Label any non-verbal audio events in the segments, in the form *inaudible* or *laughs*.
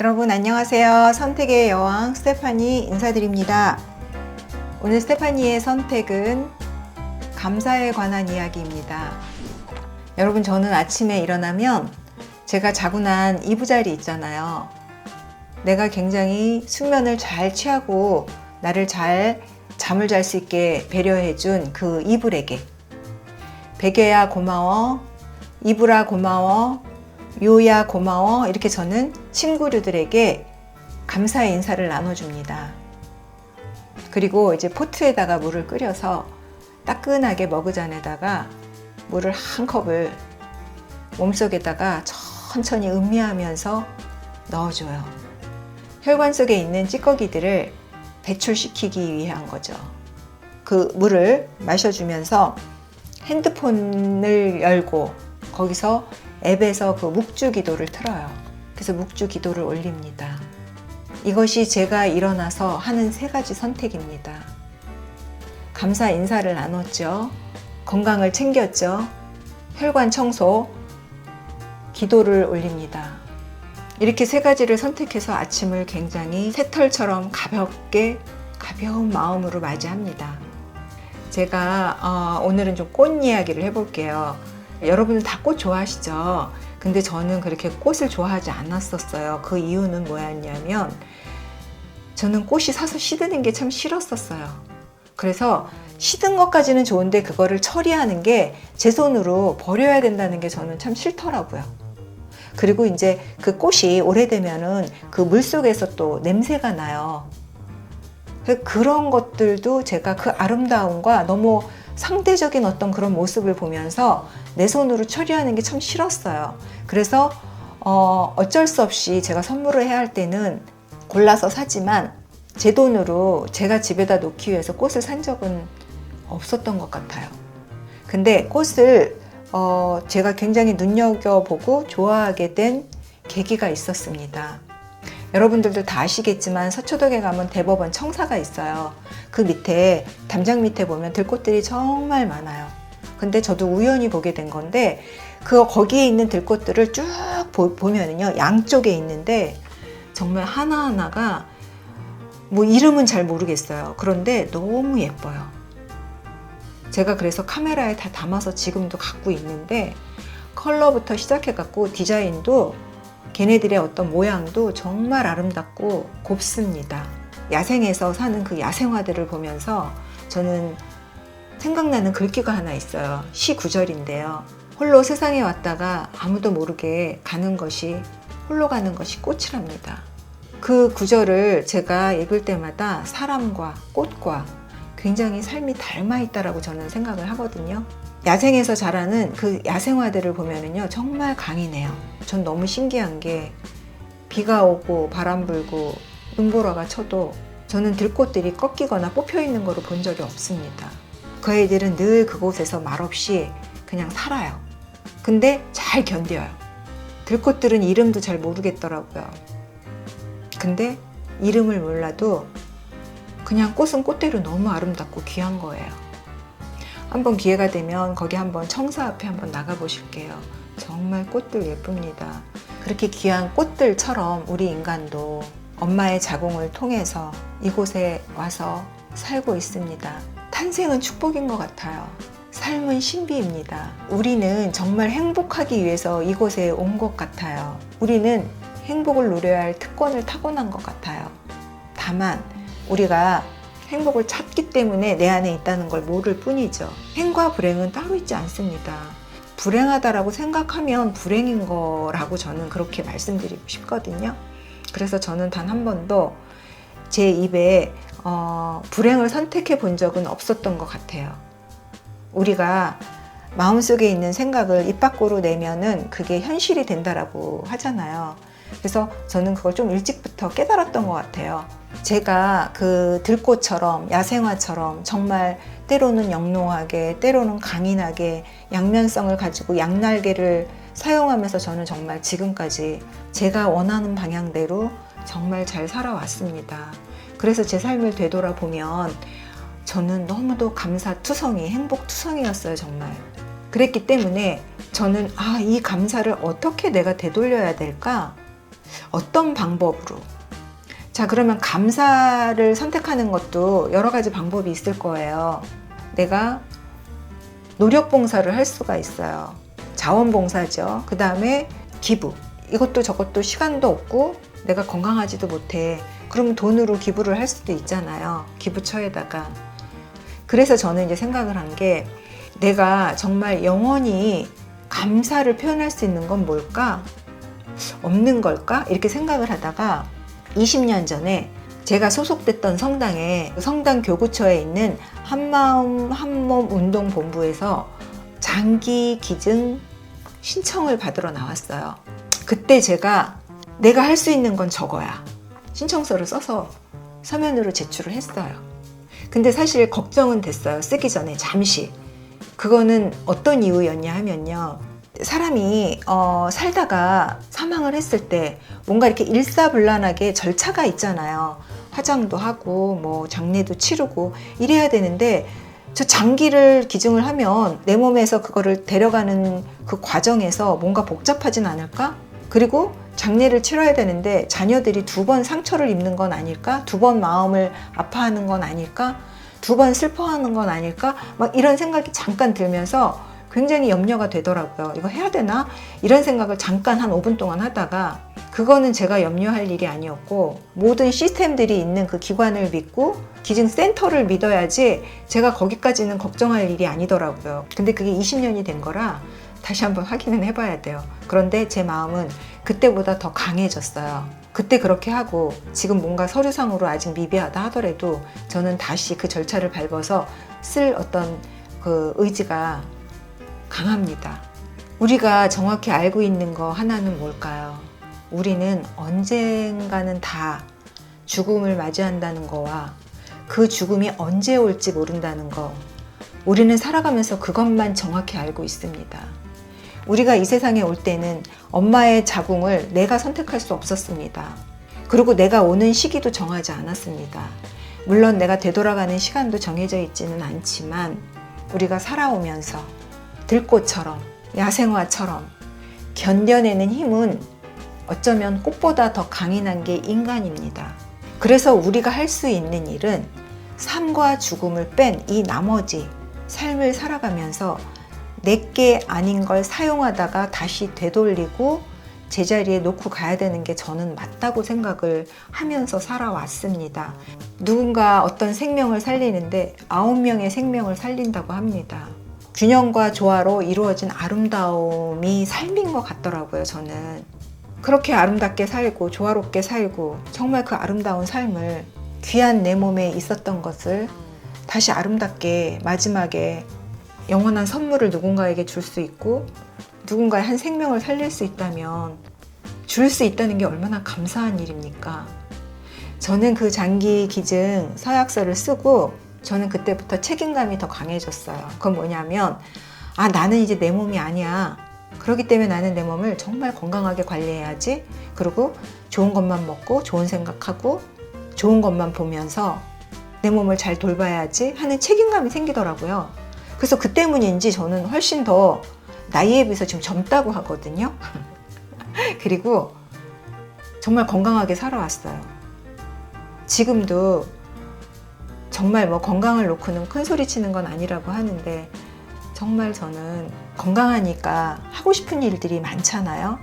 여러분 안녕하세요. 선택의 여왕 스테파니 인사드립니다. 오늘 스테파니의 선택은 감사에 관한 이야기입니다. 여러분 저는 아침에 일어나면 제가 자고 난 이부자리 있잖아요. 내가 굉장히 숙면을 잘 취하고 나를 잘 잠을 잘 수 있게 배려해 준 그 이불에게 베개야 고마워, 이불아 고마워, 요야 고마워 이렇게 저는 친구들에게 감사의 인사를 나눠줍니다. 그리고 이제 포트에다가 물을 끓여서 따끈하게 머그잔에다가 물을 한 컵을 몸속에다가 천천히 음미하면서 넣어줘요. 혈관 속에 있는 찌꺼기들을 배출시키기 위한 거죠. 그 물을 마셔주면서 핸드폰을 열고 거기서 앱에서 그 묵주 기도를 틀어요. 그래서 묵주 기도를 올립니다. 이것이 제가 일어나서 하는 세 가지 선택입니다. 감사 인사를 나눴죠. 건강을 챙겼죠. 혈관 청소, 기도를 올립니다. 이렇게 세 가지를 선택해서 아침을 굉장히 새털처럼 가볍게 가벼운 마음으로 맞이합니다. 제가 어, 오늘은 좀 꽃 이야기를 해볼게요. 여러분은 다 꽃 좋아하시죠? 근데 저는 그렇게 꽃을 좋아하지 않았었어요. 그 이유는 뭐였냐면 저는 꽃이 사서 시드는 게 참 싫었었어요. 그래서 시든 것까지는 좋은데 그거를 처리하는 게 제 손으로 버려야 된다는 게 저는 참 싫더라고요. 그리고 이제 그 꽃이 오래되면은 그 물 속에서 또 냄새가 나요. 그 그런 것들도 제가 그 아름다움과 너무 상대적인 어떤 그런 모습을 보면서 내 손으로 처리하는 게 참 싫었어요. 그래서 어, 어쩔 수 없이 제가 선물을 해야 할 때는 골라서 사지만 제 돈으로 제가 집에다 놓기 위해서 꽃을 산 적은 없었던 것 같아요. 근데 꽃을 어, 제가 굉장히 눈여겨보고 좋아하게 된 계기가 있었습니다. 여러분들도 다 아시겠지만 서초동에 가면 대법원 청사가 있어요. 그 밑에 담장 밑에 보면 들꽃들이 정말 많아요. 근데 저도 우연히 보게 된 건데 그 거기에 있는 들꽃들을 쭉 보, 보면은요 양쪽에 있는데 정말 하나하나가 뭐 이름은 잘 모르겠어요. 그런데 너무 예뻐요. 제가 그래서 카메라에 다 담아서 지금도 갖고 있는데 컬러부터 시작해 갖고 디자인도 걔네들의 어떤 모양도 정말 아름답고 곱습니다. 야생에서 사는 그 야생화들을 보면서 저는 생각나는 글귀가 하나 있어요. 시 구절인데요. 홀로 세상에 왔다가 아무도 모르게 가는 것이 홀로 가는 것이 꽃이랍니다. 그 구절을 제가 읽을 때마다 사람과 꽃과 굉장히 삶이 닮아 있다라고 저는 생각을 하거든요. 야생에서 자라는 그 야생화들을 보면은요 정말 강이네요. 전 너무 신기한 게 비가 오고 바람 불고 눈보라가 쳐도 저는 들꽃들이 꺾이거나 뽑혀 있는 거를 본 적이 없습니다. 그 애들은 늘 그곳에서 말없이 그냥 살아요. 근데 잘 견뎌요. 들꽃들은 이름도 잘 모르겠더라고요. 근데 이름을 몰라도 그냥 꽃은 꽃대로 너무 아름답고 귀한 거예요. 한번 기회가 되면 거기 한번 청사 앞에 한번 나가 보실게요. 정말 꽃들 예쁩니다. 그렇게 귀한 꽃들처럼 우리 인간도 엄마의 자궁을 통해서 이곳에 와서 살고 있습니다. 탄생은 축복인 것 같아요. 삶은 신비입니다. 우리는 정말 행복하기 위해서 이곳에 온 것 같아요. 우리는 행복을 누려야 할 특권을 타고난 것 같아요. 다만 우리가 행복을 찾기 때문에 내 안에 있다는 걸 모를 뿐이죠. 행과 불행은 따로 있지 않습니다. 불행하다라고 생각하면 불행인 거라고 저는 그렇게 말씀드리고 싶거든요. 그래서 저는 단 한 번도 제 입에 어, 불행을 선택해 본 적은 없었던 것 같아요. 우리가 마음속에 있는 생각을 입 밖으로 내면은 그게 현실이 된다라고 하잖아요. 그래서 저는 그걸 좀 일찍부터 깨달았던 것 같아요. 제가 그 들꽃처럼 야생화처럼 정말 때로는 영롱하게 때로는 강인하게 양면성을 가지고 양날개를 사용하면서 저는 정말 지금까지 제가 원하는 방향대로 정말 잘 살아왔습니다. 그래서 제 삶을 되돌아보면 저는 너무도 감사투성이, 행복투성이었어요, 정말. 그랬기 때문에 저는 아, 이 감사를 어떻게 내가 되돌려야 될까? 어떤 방법으로? 자, 그러면 감사를 선택하는 것도 여러 가지 방법이 있을 거예요. 내가 노력 봉사를 할 수가 있어요. 자원봉사죠. 그 다음에 기부. 이것도 저것도 시간도 없고 내가 건강하지도 못해. 그러면 돈으로 기부를 할 수도 있잖아요. 기부처에다가. 그래서 저는 이제 생각을 한 게 내가 정말 영원히 감사를 표현할 수 있는 건 뭘까? 없는 걸까? 이렇게 생각을 하다가 20년 전에 제가 소속됐던 성당에 성당 교구처에 있는 한마음 한몸 운동 본부에서 장기 기증 신청을 받으러 나왔어요. 그때 제가 내가 할 수 있는 건 저거야. 신청서를 써서 서면으로 제출을 했어요. 근데 사실 걱정은 됐어요. 쓰기 전에 잠시. 그거는 어떤 이유였냐 하면요. 사람이 어, 살다가 사망을 했을 때 뭔가 이렇게 일사불란하게 절차가 있잖아요. 화장도 하고 뭐 장례도 치르고 이래야 되는데 저 장기를 기증을 하면 내 몸에서 그거를 데려가는 그 과정에서 뭔가 복잡하진 않을까? 그리고 장례를 치러야 되는데 자녀들이 두 번 상처를 입는 건 아닐까? 두 번 마음을 아파하는 건 아닐까? 두 번 슬퍼하는 건 아닐까? 막 이런 생각이 잠깐 들면서 굉장히 염려가 되더라고요. 이거 해야 되나? 이런 생각을 잠깐 한 5분 동안 하다가 그거는 제가 염려할 일이 아니었고 모든 시스템들이 있는 그 기관을 믿고 기증센터를 믿어야지 제가 거기까지는 걱정할 일이 아니더라고요. 근데 그게 20년이 된 거라 다시 한번 확인은 해봐야 돼요. 그런데 제 마음은 그때보다 더 강해졌어요. 그때 그렇게 하고 지금 뭔가 서류상으로 아직 미비하다 하더라도 저는 다시 그 절차를 밟아서 쓸 어떤 그 의지가 강합니다. 우리가 정확히 알고 있는 거 하나는 뭘까요? 우리는 언젠가는 다 죽음을 맞이한다는 거와 그 죽음이 언제 올지 모른다는 거. 우리는 살아가면서 그것만 정확히 알고 있습니다. 우리가 이 세상에 올 때는 엄마의 자궁을 내가 선택할 수 없었습니다. 그리고 내가 오는 시기도 정하지 않았습니다. 물론 내가 되돌아가는 시간도 정해져 있지는 않지만 우리가 살아오면서 들꽃처럼 야생화처럼 견뎌내는 힘은 어쩌면 꽃보다 더 강인한 게 인간입니다. 그래서 우리가 할 수 있는 일은 삶과 죽음을 뺀 이 나머지 삶을 살아가면서 내게 아닌 걸 사용하다가 다시 되돌리고 제자리에 놓고 가야 되는 게 저는 맞다고 생각을 하면서 살아왔습니다. 누군가 어떤 생명을 살리는데 아홉 명의 생명을 살린다고 합니다. 균형과 조화로 이루어진 아름다움이 삶인 것 같더라고요, 저는. 그렇게 아름답게 살고 조화롭게 살고 정말 그 아름다운 삶을 귀한 내 몸에 있었던 것을 다시 아름답게 마지막에 영원한 선물을 누군가에게 줄 수 있고 누군가의 한 생명을 살릴 수 있다면 줄 수 있다는 게 얼마나 감사한 일입니까? 저는 그 장기 기증 서약서를 쓰고 저는 그때부터 책임감이 더 강해졌어요. 그건 뭐냐면 아 나는 이제 내 몸이 아니야. 그렇기 때문에 나는 내 몸을 정말 건강하게 관리해야지. 그리고 좋은 것만 먹고 좋은 생각하고 좋은 것만 보면서 내 몸을 잘 돌봐야지 하는 책임감이 생기더라고요. 그래서 그 때문인지 저는 훨씬 더 나이에 비해서 지금 젊다고 하거든요. *laughs* 그리고 정말 건강하게 살아왔어요. 지금도 정말 뭐 건강을 놓고는 큰 소리 치는 건 아니라고 하는데 정말 저는 건강하니까 하고 싶은 일들이 많잖아요.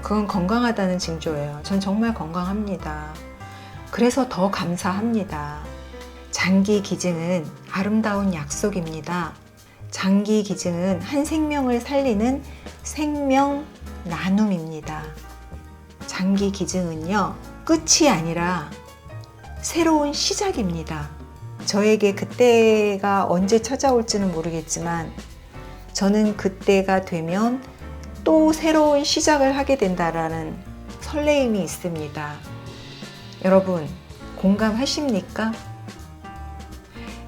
그건 건강하다는 징조예요. 전 정말 건강합니다. 그래서 더 감사합니다. 장기 기증은 아름다운 약속입니다. 장기 기증은 한 생명을 살리는 생명 나눔입니다. 장기 기증은요, 끝이 아니라 새로운 시작입니다. 저에게 그때가 언제 찾아올지는 모르겠지만, 저는 그때가 되면 또 새로운 시작을 하게 된다라는 설레임이 있습니다. 여러분, 공감하십니까?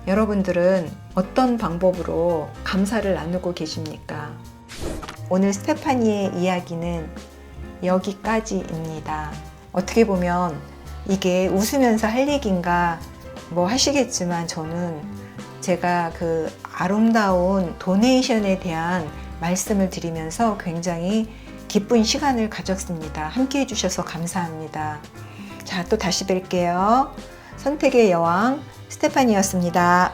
여러분들은 어떤 방법으로 감사를 나누고 계십니까? 오늘 스테파니의 이야기는 여기까지입니다. 어떻게 보면 이게 웃으면서 할 얘기인가 뭐 하시겠지만 저는 제가 그 아름다운 도네이션에 대한 말씀을 드리면서 굉장히 기쁜 시간을 가졌습니다. 함께 해주셔서 감사합니다. 자, 또 다시 뵐게요. 선택의 여왕 스테파니였습니다.